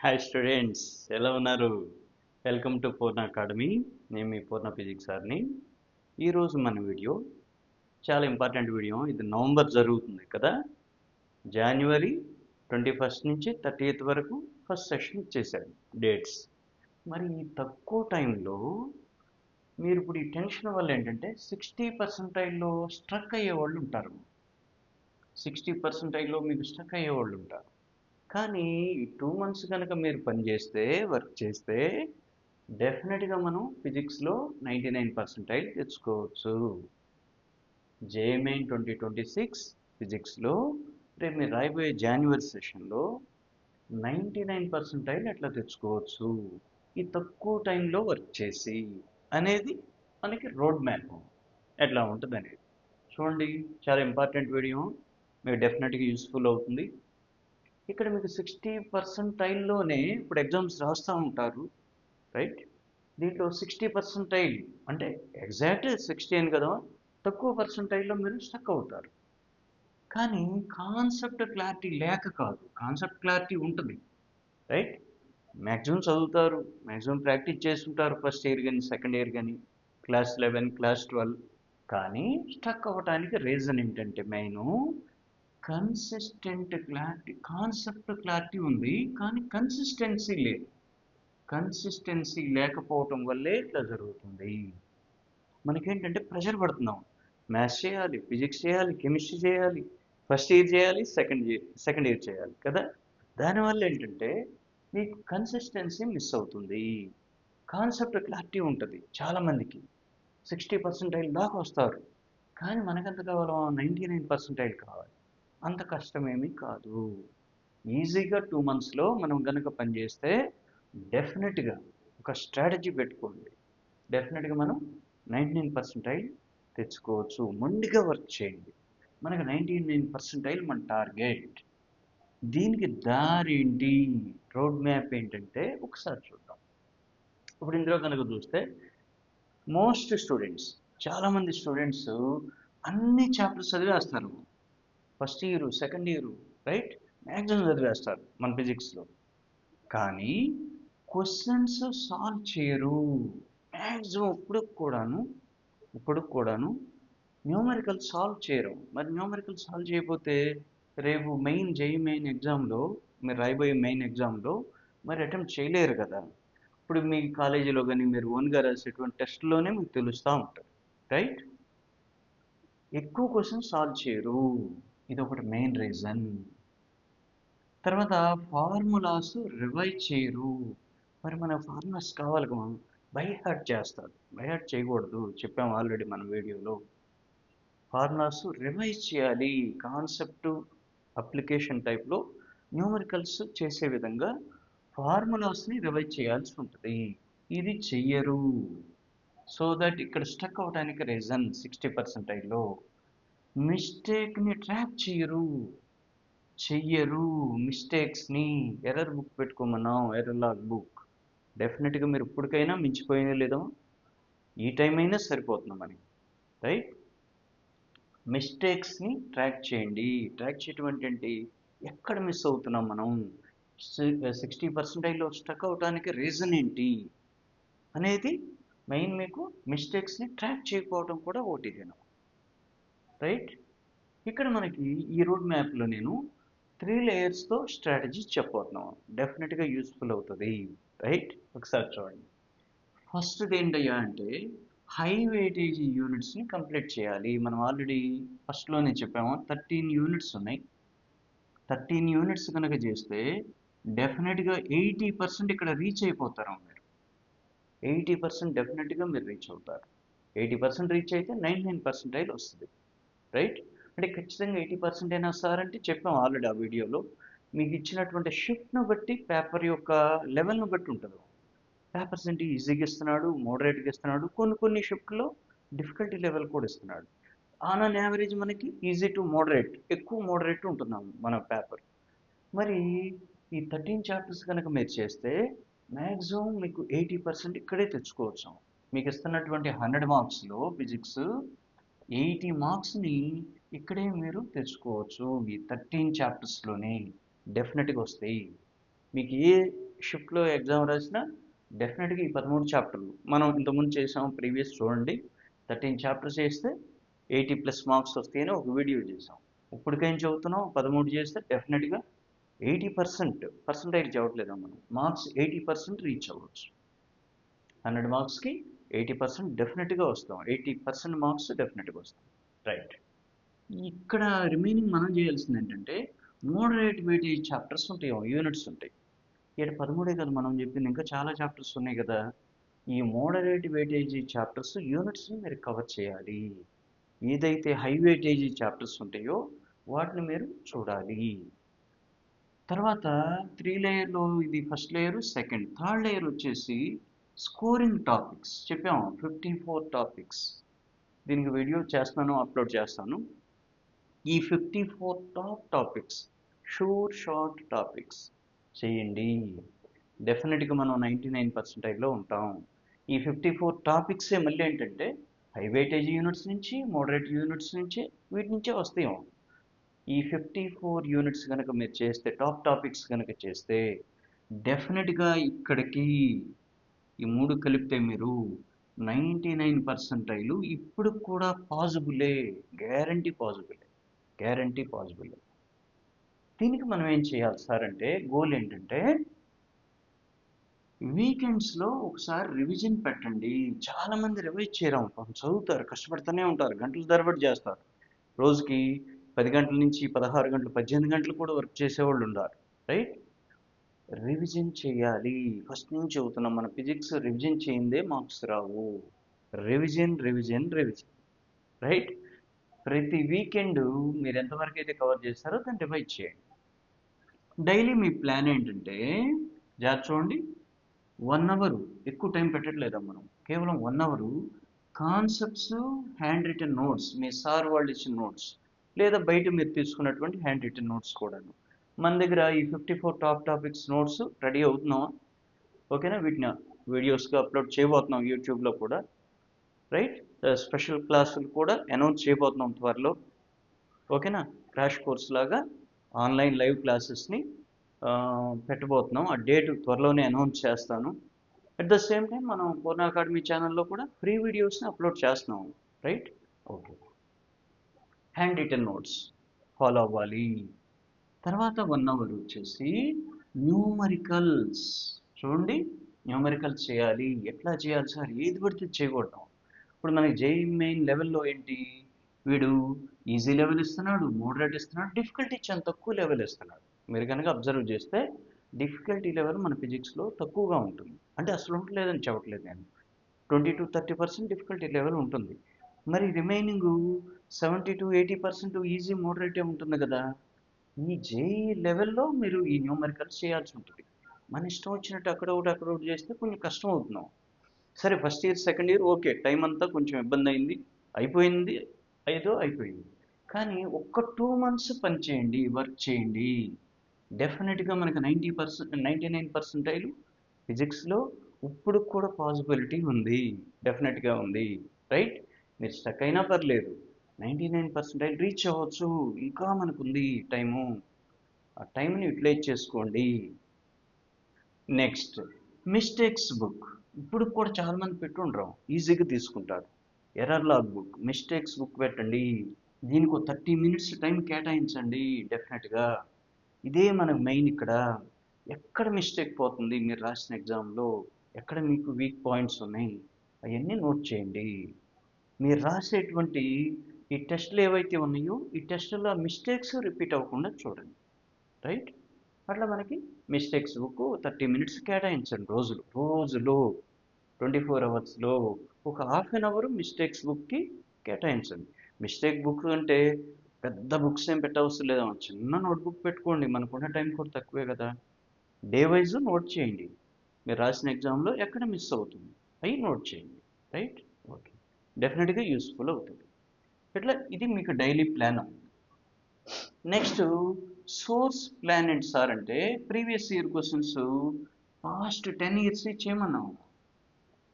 Hi students ఎలా ఉన్నారు? Welcome to Purna academy నేను మీ పూర్ణ ఫిజిక్స్ సార్ని. ఈరోజు మన వీడియో చాలా ఇంపార్టెంట్ వీడియో. ఇది నవంబర్ జరుగుతుంది కదా? జనవరి ట్వంటీ ఫస్ట్ నుంచి థర్టీ వరకు ఫస్ట్ సెషన్ ఇచ్చేసాడు డేట్స్ మరి ఈ తక్కువ టైంలో మీరు ఇప్పుడు ఈ టెన్షన్ వల్ల ఏంటంటే సిక్స్టీ పర్సెంటైల్లో స్ట్రక్ అయ్యే వాళ్ళు ఉంటారు. సిక్స్టీ పర్సెంటైల్లో మీకు స్ట్రక్ అయ్యే వాళ్ళు ఉంటారు. కానీ ఈ టూ మంత్స్ కనుక మీరు పని చేస్తే వర్క్ చేస్తే డెఫినెట్గా మనం ఫిజిక్స్లో నైంటీ నైన్ పర్సెంటైల్ తెచ్చుకోవచ్చు. జేఎంఐన్ ట్వంటీ ట్వంటీ సిక్స్ ఫిజిక్స్లో రేపు మీరు రాయిపోయే జాన్యువరి సెషన్లో నైంటీ నైన్ పర్సెంటైల్ ఎట్లా తెచ్చుకోవచ్చు. ఈ తక్కువ టైంలో వర్క్ చేసి అనేది మనకి రోడ్ మ్యాప్ ఎట్లా ఉంటుంది అనేది చూడండి చాలా ఇంపార్టెంట్ వీడియో. మీకు డెఫినెట్గా యూస్ఫుల్ అవుతుంది. ఇక్కడ మీకు సిక్స్టీ పర్సెంటైల్లోనే ఇప్పుడు ఎగ్జామ్స్ రాస్తూ ఉంటారు రైట్ దీంట్లో సిక్స్టీ పర్సెంటైల్ అంటే ఎగ్జాక్ట్ సిక్స్టీ అని కదా తక్కువ పర్సెంటైల్లో మీరు స్టక్ అవుతారు. కానీ కాన్సెప్ట్ క్లారిటీ లేక కాదు కాన్సెప్ట్ క్లారిటీ ఉంటుంది రైట్ మ్యాక్సిమం చదువుతారు మ్యాక్సిమం ప్రాక్టీస్ చేస్తుంటారు ఫస్ట్ ఇయర్ కానీ సెకండ్ ఇయర్ కానీ క్లాస్ లెవెన్ క్లాస్ ట్వెల్వ్ కానీ స్టక్ అవ్వడానికి రీజన్ ఏంటంటే main consistent clarity concept clarity ఉంది కానీ కన్సిస్టెన్సీ లేదు. కన్సిస్టెన్సీ లేకపోవటం వల్లే ఇట్లా జరుగుతుంది. మనకేంటంటే ప్రెషర్ పడుతున్నాం. మ్యాథ్స్ చేయాలి ఫిజిక్స్ చేయాలి కెమిస్ట్రీ చేయాలి ఫస్ట్ ఇయర్ చేయాలి సెకండ్ ఇయర్ సెకండ్ ఇయర్ చేయాలి కదా? దానివల్ల ఏంటంటే మీకు కన్సిస్టెన్సీ మిస్ అవుతుంది. కాన్సెప్ట్ క్లారిటీ ఉంటుంది చాలామందికి. సిక్స్టీ పర్సెంటైల్ దాకా వస్తారు. కానీ మనకెంత కావాలో నైంటీ నైన్ పర్సెంటైల్ కావాలి. అంత కష్టమేమీ కాదు. ఈజీగా టూ మంత్స్లో మనం కనుక పనిచేస్తే డెఫినెట్గా ఒక స్ట్రాటజీ పెట్టుకోండి. డెఫినెట్గా మనం నైంటీ నైన్ పర్సెంటైల్ తెచ్చుకోవచ్చు. మొండిగా వర్క్ చేయండి. మనకు నైంటీ నైన్ పర్సెంటైల్ మన టార్గెట్. దీనికి దారి ఏంటి రోడ్ మ్యాప్ ఏంటంటే ఒకసారి చూద్దాం. ఇప్పుడు ఇందులో కనుక చూస్తే మోస్ట్ స్టూడెంట్స్ చాలామంది స్టూడెంట్స్ అన్ని chapters చదివేస్తారు. First year second year right? Maximum చదివేస్తారు మన ఫిజిక్స్లో కానీ క్వశ్చన్స్ సాల్వ్ చేయరు. మ్యాక్సిమం ఇప్పుడు కూడాను ఇప్పుడు కూడాను న్యూమరికల్ సాల్వ్ చేయరు. మరి న్యూమరికల్ సాల్వ్ చేయకపోతే రేపు మెయిన్ జేఈ మెయిన్ ఎగ్జామ్లో మీరు రాయబోయే మెయిన్ ఎగ్జామ్లో మరి అటెంప్ట్ చేయలేరు కదా. ఇప్పుడు మీ కాలేజీలో కానీ మీరు ఓన్గా రాసేటువంటి టెస్ట్లోనే మీకు తెలుస్తూ ఉంటుంది రైట్? ఎక్కువ క్వశ్చన్స్ సాల్వ్ చేయరు. ఇది ఒకటి మెయిన్ రీజన్ తర్వాత ఫార్ములాస్ రివైజ్ చేయరు. మరి మన ఫార్ములాస్ కావాలి కదా. బై హార్ట్ చేస్తారు. బై హార్ట్ చేయకూడదు. చెప్పాము ఆల్రెడీ మన వీడియోలో. ఫార్ములాస్ రివైజ్ చేయాలి. కాన్సెప్ట్ అప్లికేషన్ టైప్లో న్యూమరికల్స్ చేసే విధంగా ఫార్ములాస్ని రివైజ్ చేయాల్సి ఉంటుంది. ఇది చెయ్యరు. సో దట్ ఇక్కడ స్టక్ అవడానికి రీజన్ సిక్స్టీ పర్సెంటైల్లో మిస్టేక్ని ట్రాప్ చేయరు. చెయ్యరు. మిస్టేక్స్ని ఎర్రర్ బుక్ పెట్టుకోమన్నాం ఎర్రర్ లాగ్ బుక్. డెఫినెట్గా మీరు ఇప్పటికైనా మించిపోయినా లేదో ఈ టైం అయినా సరిపోతుంది రైట్? మిస్టేక్స్ని ట్రాక్ చేయండి. ట్రాక్ చేయటం ఏంటంటే ఎక్కడ మిస్ అవుతున్నాం మనం? సిక్స్టీ పర్సెంటైజ్లో స్టక్ అవడానికి రీజన్ ఏంటి? అనేది మెయిన్ మీకు మిస్టేక్స్ని ట్రాక్ చేయకపోవడం కూడా ఒకటి రైట్? ఇక్కడ మనకి ఈ రోడ్ మ్యాప్లో నేను త్రీ లేయర్స్తో స్ట్రాటజీ చెప్పబోతున్నాను డెఫినెట్గా యూస్ఫుల్ అవుతుంది. రైట్ ఒకసారి చూడండి. ఫస్ట్ది ఏంటయ్యా అంటే హై వెయిటేజ్ యూనిట్స్ని కంప్లీట్ చేయాలి. మనం ఆల్రెడీ ఫస్ట్లోనే చెప్పాము థర్టీన్ యూనిట్స్ ఉన్నాయి. థర్టీన్ యూనిట్స్ కనుక చేస్తే డెఫినెట్గా ఎయిటీ పర్సెంట్ ఇక్కడ రీచ్ అయిపోతారు మీరు. ఎయిటీ పర్సెంట్ డెఫినెట్గా మీరు రీచ్ అవుతారు. ఎయిటీ పర్సెంట్ రీచ్ అయితే నైంటీ నైన్ పర్సెంటైల్ వస్తుంది. రైట్? అంటే ఖచ్చితంగా ఎయిటీ పర్సెంట్ అయినా వస్తారంటే చెప్పాం ఆల్రెడీ ఆ వీడియోలో. మీకు ఇచ్చినటువంటి షిఫ్ట్ను బట్టి పేపర్ యొక్క లెవెల్ను బట్టి ఉంటుంది. పేపర్స్ ఏంటి ఈజీగా ఇస్తున్నాడు మోడరేట్గా ఇస్తున్నాడు కొన్ని కొన్ని షిఫ్ట్లో డిఫికల్టీ లెవెల్ కూడా ఇస్తున్నాడు. ఆన్ అన్ యావరేజ్ మనకి ఈజీ టు మోడరేట్ ఎక్కువ మోడరేట్ ఉంటున్నాం మన పేపర్. మరి ఈ థర్టీన్ చాప్టర్స్ కనుక మీరు చేస్తే మ్యాక్సిమం మీకు ఎయిటీ పర్సెంట్ ఇక్కడే తెచ్చుకోవచ్చు. మీకు ఇస్తున్నటువంటి హండ్రెడ్ మార్క్స్లో ఫిజిక్స్ ఎయిటీ మార్క్స్ని ఇక్కడే మీరు తెచ్చుకోవచ్చు. ఈ థర్టీన్ చాప్టర్స్లోనే డెఫినెట్గా వస్తాయి. మీకు ఏ షిఫ్ట్లో ఎగ్జామ్ రాసిన డెఫినెట్గా ఈ పదమూడు చాప్టర్లు. మనం ఇంతకుముందు చేసాము ప్రీవియస్ చూడండి. థర్టీన్ చాప్టర్స్ చేస్తే ఎయిటీ ప్లస్ మార్క్స్ వస్తాయని ఒక వీడియో చేసాం. ఇప్పటికేం చదువుతున్నాం? పదమూడు చేస్తే డెఫినెట్గా ఎయిటీ పర్సెంట్ పర్సంటేజ్ చదవట్లేదా మనం? మార్క్స్ ఎయిటీ పర్సెంట్ రీచ్ అవ్వచ్చు. హండ్రెడ్ మార్క్స్కి ఎయిటీ పర్సెంట్ డెఫినెట్గా వస్తాం. ఎయిటీ పర్సెంట్ మార్క్స్ డెఫినెట్గా వస్తాం. రైట్. ఇక్కడ రిమైనింగ్ మనం చేయాల్సింది ఏంటంటే మోడరేట్ వెయిటేజ్ చాప్టర్స్ ఉంటాయి యూనిట్స్ ఉంటాయి. ఇక్కడ పదమూడే కదా మనం చెప్పింది ఇంకా చాలా చాప్టర్స్ ఉన్నాయి కదా. ఈ మోడరేట్ వెయిటేజీ చాప్టర్స్ యూనిట్స్ని మీరు కవర్ చేయాలి. ఏదైతే హై వెయిటేజీ చాప్టర్స్ ఉంటాయో వాటిని మీరు చూడాలి. తర్వాత త్రీ లేయర్లో ఇది first layer second. Third layer వచ్చేసి స్కోరింగ్ టాపిక్స్ చెప్పాము ఫిఫ్టీ ఫోర్ టాపిక్స్ దీనికి వీడియో చేస్తాను అప్లోడ్ చేస్తాను. ఈ fifty four top topics sure shot topics చేయండి. డెఫినెట్గా మనం నైంటీ నైన్ పర్సెంటైజ్లో ఉంటాం. ఈ ఫిఫ్టీ ఫోర్ టాపిక్సే మళ్ళీ ఏంటంటే హై వెయిటేజ్ యూనిట్స్ నుంచి మోడరేట్ యూనిట్స్ నుంచి వీటి నుంచే వస్తాయి. ఈ ఫిఫ్టీ ఫోర్ యూనిట్స్ కనుక మీరు చేస్తే టాప్ టాపిక్స్ కనుక చేస్తే డెఫినెట్గా ఇక్కడికి ఈ మూడు కలిపితే మీరు నైంటీ నైన్ పర్సెంటైలు ఇప్పుడు కూడా పాజిబులే గ్యారంటీ పాజిబులే గ్యారంటీ పాజిబులే. దీనికి మనం ఏం చేయాలి సార్ అంటే గోల్ ఏంటంటే వీకెండ్స్లో ఒకసారి రివిజన్ పెట్టండి. చాలామంది రివైజ్ చేయడం పాపం చదువుతారు కష్టపడుతూనే ఉంటారు గంటల తరబడి చేస్తారు. రోజుకి పది గంటల నుంచి పదహారు గంటలు పద్దెనిమిది గంటలు కూడా వర్క్ చేసేవాళ్ళు ఉన్నారు రైట్? రివిజన్ చేయాలి. ఫస్ట్ నుంచి చదువుతున్నాం మన ఫిజిక్స్ రివిజన్ చేయిందే మార్క్స్ రావు. రివిజన్ రివిజన్ రివిజన్ రైట్ ప్రతి వీకెండ్ మీరు ఎంతవరకు అయితే కవర్ చేస్తారో దాన్ని రివైజ్ చేయండి. డైలీ మీ ప్లాన్ ఏంటంటే జాగ్రత్త చూడండి. వన్ అవర్ ఎక్కువ టైం పెట్టట్లేదా మనం? కేవలం one hour concepts handwritten notes మీ సార్ వాళ్ళు ఇచ్చిన నోట్స్ లేదా బయట మీరు తీసుకున్నటువంటి హ్యాండ్ రిటర్న్ నోట్స్ కూడాను. మన దగ్గర ఈ fifty four top topics notes ready అవుతున్నావా? ఓకేనా? వీటిని వీడియోస్గా అప్లోడ్ చేయబోతున్నాం యూట్యూబ్లో కూడా. రైట్ స్పెషల్ క్లాసులు కూడా అనౌన్స్ చేయబోతున్నాం త్వరలో. ఓకేనా? క్రాష్ కోర్స్ లాగా ఆన్లైన్ లైవ్ క్లాసెస్ని పెట్టబోతున్నాం. ఆ డేట్ త్వరలోనే అనౌన్స్ చేస్తాను. అట్ ద సేమ్ టైం మనం పూర్ణ అకాడమీ ఛానల్లో కూడా ఫ్రీ వీడియోస్ని అప్లోడ్ చేస్తున్నాం. Right okay handwritten notes follow అవ్వాలి తర్వాత వన్ అవర్ వచ్చేసి న్యూమరికల్స్ చూడండి న్యూమరికల్స్ చేయాలి. ఎట్లా చేయాలి సార్? ఏది పడితే చేయకూడదు. ఇప్పుడు మనకి జేఈ మెయిన్ లెవెల్లో ఏంటి? వీడు ఈజీ లెవెల్ ఇస్తున్నాడు మోడరేట్ ఇస్తున్నాడు డిఫికల్టీ చాలా తక్కువ లెవెల్ ఇస్తున్నాడు. మీరు కనుక అబ్జర్వ్ చేస్తే డిఫికల్టీ లెవెల్ మన ఫిజిక్స్లో తక్కువగా ఉంటుంది. అంటే అసలు ఉండలేదని చెప్పట్లేదు నేను. Twenty to thirty percent difficulty level ఉంటుంది. మరి remaining seventy to eighty percent easy మోడరేటే ఉంటుంది కదా. మీ జేఈ లెవెల్లో మీరు ఈ న్యూమెరికల్స్ చేయాల్సి ఉంటుంది. మన ఇష్టం వచ్చినట్టు అక్కడ ఒకటి అక్కడ ఒకటి చేస్తే కొంచెం కష్టం అవుతున్నాం. సరే first year second year okay time అంతా కొంచెం ఇబ్బంది అయింది. అయిపోయింది. ఏదో అయిపోయింది. కానీ ఒక్క టూ మంత్స్ పని చేయండి వర్క్ చేయండి. డెఫినెట్గా మనకి ninety percent ninety nine percentile ఫిజిక్స్లో ఇప్పుడు కూడా పాసిబిలిటీ ఉంది. డెఫినెట్గా ఉంది. రైట్ మీరు స్టక్ అయినా పర్లేదు. నైంటీ నైన్ పర్సెంటైల్ రీచ్ అవ్వచ్చు. ఇంకా మనకు ఉంది టైము. ఆ టైంని యూటిలైజ్ చేసుకోండి. Next mistakes book. ఇప్పుడు కూడా చాలామంది పెట్టుండ్రాం. ఈజీగా తీసుకుంటారు. Error log book. Mistakes book పెట్టండి. దీనికి ఒక థర్టీ మినిట్స్ టైం కేటాయించండి డెఫినెట్గా. ఇదే మన మెయిన్ ఇక్కడ. ఎక్కడ మిస్టేక్ పోతుంది? మీరు రాసిన ఎగ్జామ్లో ఎక్కడ మీకు వీక్ పాయింట్స్ ఉన్నాయి? అవన్నీ నోట్ చేయండి. మీరు రాసేటువంటి ఈ టెస్ట్లు ఏవైతే ఉన్నాయో ఈ టెస్ట్లో మిస్టేక్స్ రిపీట్ అవ్వకుండా చూడండి. రైట్ అట్లా మనకి మిస్టేక్స్ బుక్ థర్టీ మినిట్స్ కేటాయించండి రోజులు. రోజులో ట్వంటీ ఫోర్ అవర్స్లో ఒక హాఫ్ అన్ అవర్ మిస్టేక్స్ బుక్కి కేటాయించండి. మిస్టేక్ బుక్ అంటే పెద్ద బుక్స్ ఏం పెట్టవసరం లేదా. చిన్న నోట్బుక్ పెట్టుకోండి. మనకున్న టైం కూడా తక్కువే కదా. డే వైజ్ నోట్ చేయండి. మీరు రాసిన ఎగ్జామ్లో ఎక్కడ మిస్ అవుతుంది? అవి నోట్ చేయండి. రైట్ ఓకే డెఫినెట్గా యూస్ఫుల్ అవుతుంది. ఇట్లా ఇది మీకు daily plan next source plan and sir అంటే previous year questions past ten years చేయమన్నాం.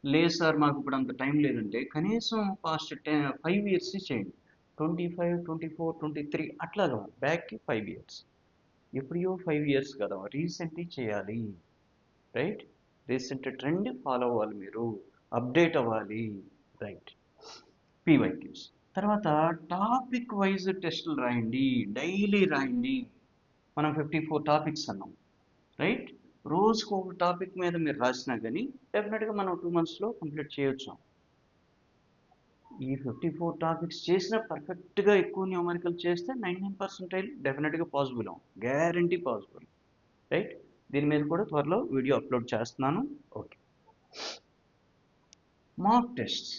లేదు సార్ మాకు ఇప్పుడు అంత టైం లేదంటే కనీసం పాస్ట్ టెన్ ఫైవ్ ఇయర్స్ చేయండి. Twenty five twenty four twenty three అట్లాగా బ్యాక్కి ఫైవ్ ఇయర్స్ ఎప్పుడో ఫైవ్ ఇయర్స్ కదా రీసెంట్లీ చేయాలి. రైట్ రీసెంట్ ట్రెండ్ ఫాలో అవ్వాలి మీరు. అప్డేట్ అవ్వాలి. రైట్ పీవైక్యూస్ తర్వాత టాపిక్ వైజ్ టెస్టులు రాయండి డైలీ రాయండి. మనం ఫిఫ్టీ ఫోర్ టాపిక్స్ అన్నాం రైట్ రోజుకు ఒక టాపిక్ మీద మీరు రాసినా కానీ డెఫినెట్గా మనం టూ మంత్స్లో కంప్లీట్ చేయొచ్చు. ఈ ఫిఫ్టీ ఫోర్ టాపిక్స్ చేసిన పర్ఫెక్ట్గా ఎక్కువ న్యూమరికల్ చేస్తే నైన్టీన్ నైన్ పర్సెంటైల్ డెఫినెట్గా పాసిబుల్ గ్యారంటీ పాసిబుల్ రైట్ దీని మీద కూడా త్వరలో వీడియో అప్లోడ్ చేస్తున్నాను. ఓకే మాక్ టెస్ట్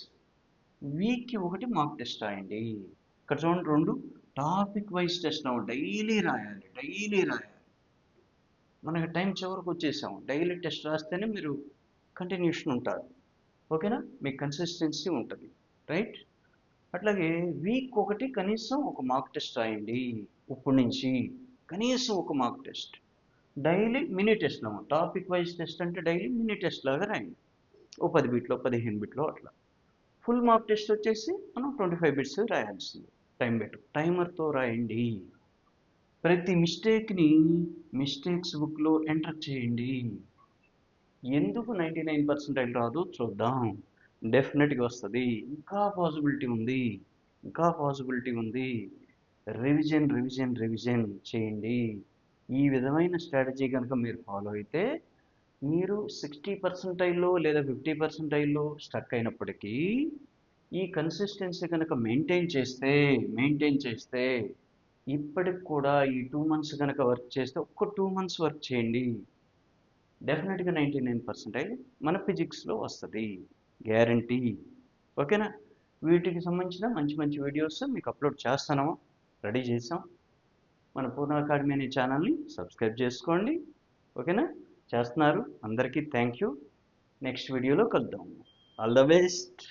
వీక్కి ఒకటి మాక్ టెస్ట్ రాయండి. ఇక్కడ చూడండి రెండు టాపిక్ వైజ్ టెస్ట్ డైలీ రాయాలి డైలీ రాయాలి. మనకి టైం చివరికి వచ్చేసాము. డైలీ టెస్ట్ రాస్తేనే మీరు కంటిన్యూషన్ ఉంటారు. ఓకేనా? మీకు కన్సిస్టెన్సీ ఉంటుంది. రైట్? అట్లాగే వీక్ ఒకటి కనీసం ఒక మార్క్ టెస్ట్ రాయండి. ఇప్పటి నుంచి కనీసం ఒక మార్క్ టెస్ట్. డైలీ మినీ టెస్ట్లో టాపిక్ వైజ్ టెస్ట్ అంటే డైలీ మినీ టెస్ట్ లాగా రాయండి. ఓ పది బిట్లో పదిహేను బిట్లో అట్లా. ఫుల్ మార్క్ టెస్ట్ వచ్చేసి మనం ట్వంటీ ఫైవ్ బిట్స్ రాయాల్సింది. టైం పెట్టు. టైమర్తో రాయండి. ప్రతి మిస్టేక్ని మిస్టేక్స్ బుక్లో ఎంటర్ చేయండి. ఎందుకు నైంటీ నైన్ పర్సెంటైల్ రాదు? చూద్దాం. డెఫినెట్గా వస్తుంది. ఇంకా పాసిబిలిటీ ఉంది. ఇంకా పాసిబిలిటీ ఉంది. రివిజన్ రివిజన్ రివిజన్ చేయండి. ఈ విధమైన స్ట్రాటజీ కనుక మీరు ఫాలో అయితే మీరు సిక్స్టీ పర్సెంటైల్లో లేదా ఫిఫ్టీ పర్సెంటైల్లో స్టక్ అయినప్పటికీ ఈ కన్సిస్టెన్సీ కనుక మెయింటైన్ చేస్తే మెయింటైన్ చేస్తే ఇప్పటికి కూడా ఈ టూ మంత్స్ కనుక వర్క్ చేస్తే ఒక్క టూ మంత్స్ వర్క్ చేయండి. డెఫినెట్గా నైంటీ నైన్ పర్సెంటైల్ మన ఫిజిక్స్లో వస్తుంది. గ్యారంటీ ఓకేనా? వీటికి సంబంధించిన మంచి మంచి వీడియోస్ మీకు అప్లోడ్ చేస్తాను. రెడీ చేసాం మన పూర్ణ అకాడమీ అనే ఛానల్ని సబ్స్క్రైబ్ చేసుకోండి. ఓకేనా? చేస్తున్నారు. అందరికీ థ్యాంక్ యూ నెక్స్ట్ వీడియోలో కలుద్దాం. All the best